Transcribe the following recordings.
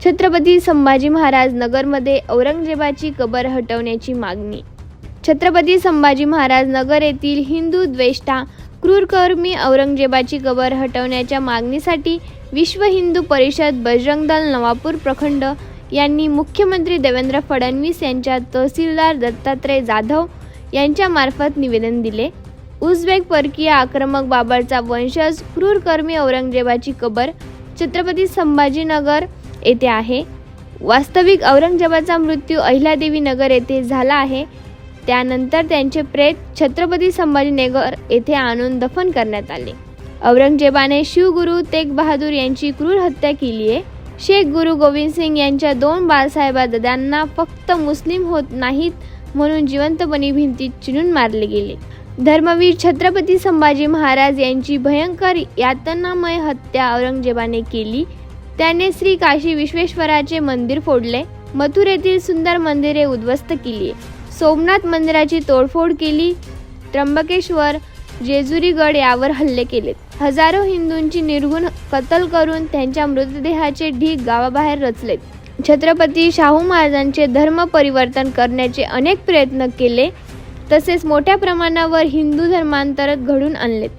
छत्रपती संभाजी महाराज नगरमध्ये औरंगजेबाची कबर हटवण्याची मागणी. छत्रपती संभाजी महाराज नगर येथील हिंदू द्वेष्टा क्रूरकर्मी औरंगजेबाची कबर हटवण्याच्या मागणीसाठी विश्व हिंदू परिषद बजरंग दल नवापूर प्रखंड यांनी मुख्यमंत्री देवेंद्र फडणवीस यांच्या तहसीलदार दत्तात्रय जाधव यांच्यामार्फत निवेदन दिले. उझबेक परकीय आक्रमक बाबरचा वंशज क्रूरकर्मी औरंगजेबाची कबर छत्रपती संभाजीनगर येथे आहे. वास्तविक औरंगजेबाचा मृत्यू अहिल्यादेवी नगर येथे झाला आहे. त्यानंतर त्यांचे प्रेत छत्रपती संभाजीनगर येथे आणून दफन करण्यात आले. औरंगजेबाने शिवगुरु तेग बहादूर यांची क्रूर हत्या केली आहे. शेख गुरु गोविंद सिंग यांच्या दोन बाळसाहेबा दादांना फक्त मुस्लिम होत नाहीत म्हणून जिवंतपणी भिंतीत चिनून मारले गेले. धर्मवीर छत्रपती संभाजी महाराज यांची भयंकर यातनामय हत्या औरंगजेबाने केली. त्याने श्री काशी विश्वेश्वराचे मंदिर फोडले. मथुरेतील सुंदर मंदिरे उद्ध्वस्त केली. सोमनाथ मंदिराची तोडफोड केली. त्र्यंबकेश्वर जेजुरीगड यावर हल्ले केलेत हजारो हिंदूंची निर्गुण कत्ल करून त्यांच्या मृतदेहाचे ढीग गावाबाहेर रचलेत छत्रपती शाहू महाराजांचे धर्म परिवर्तन करण्याचे अनेक प्रयत्न केले. तसेच मोठ्या प्रमाणावर हिंदू धर्मांतरत घडून आणलेत.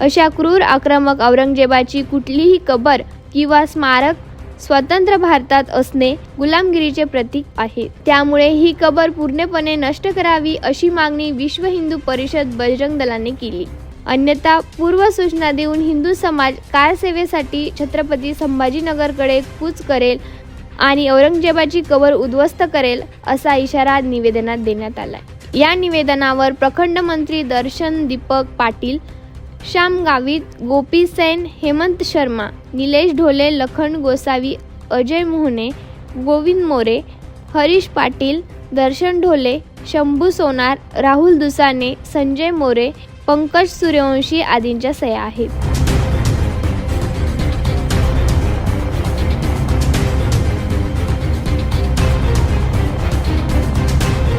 अशा क्रूर आक्रमक औरंगजेबाची कुठलीही कबर किंवा स्मारक स्वतंत्र भारतात असणे गुलामगिरीचे प्रतीक आहे. त्यामुळे ही कबर पूर्णपणे नष्ट करावी अशी मागणी विश्व हिंदू परिषद बजरंग दलाने केली. अन्यथा पूर्व सूचना देऊन हिंदू समाज कारसेवेसाठी छत्रपती संभाजीनगरकडे कूच करेल आणि औरंगजेबाची कबर उद्ध्वस्त करेल असा इशारा निवेदनात देण्यात आला या निवेदनावर प्रखंड मंत्री दर्शन दीपक पाटील श्याम गावित गोपी सेन हेमंत शर्मा निलेश ढोले लखन गोसावी अजय मोहने गोविंद मोरे हरीश पाटील दर्शन ढोले शंभू सोनार राहुल दुसाने संजय मोरे पंकज सूर्यवंशी आदींच्या सह्या आहेत.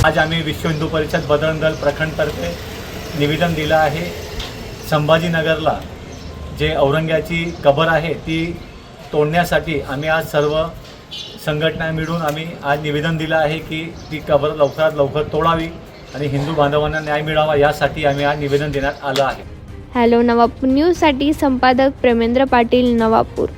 आज आम्ही विश्व हिंदू परिषद बजरंग प्रखंडतर्फे निवेदन दिलं आहे. संभाजीनगरला जे औरंग्याची कबर आहे ती तोडण्यासाठी आम्ही आज सर्व संघटना मिळून आम्ही आज निवेदन दिलं आहे की ती कबर लवकरात लवकर तोडावी आणि हिंदू बांधवांना न्याय मिळावा यासाठी आम्ही आज निवेदन देण्यात आलं आहे. हॅलो नवापूर न्यूजसाठी संपादक प्रेमेंद्र पाटील नवापूर.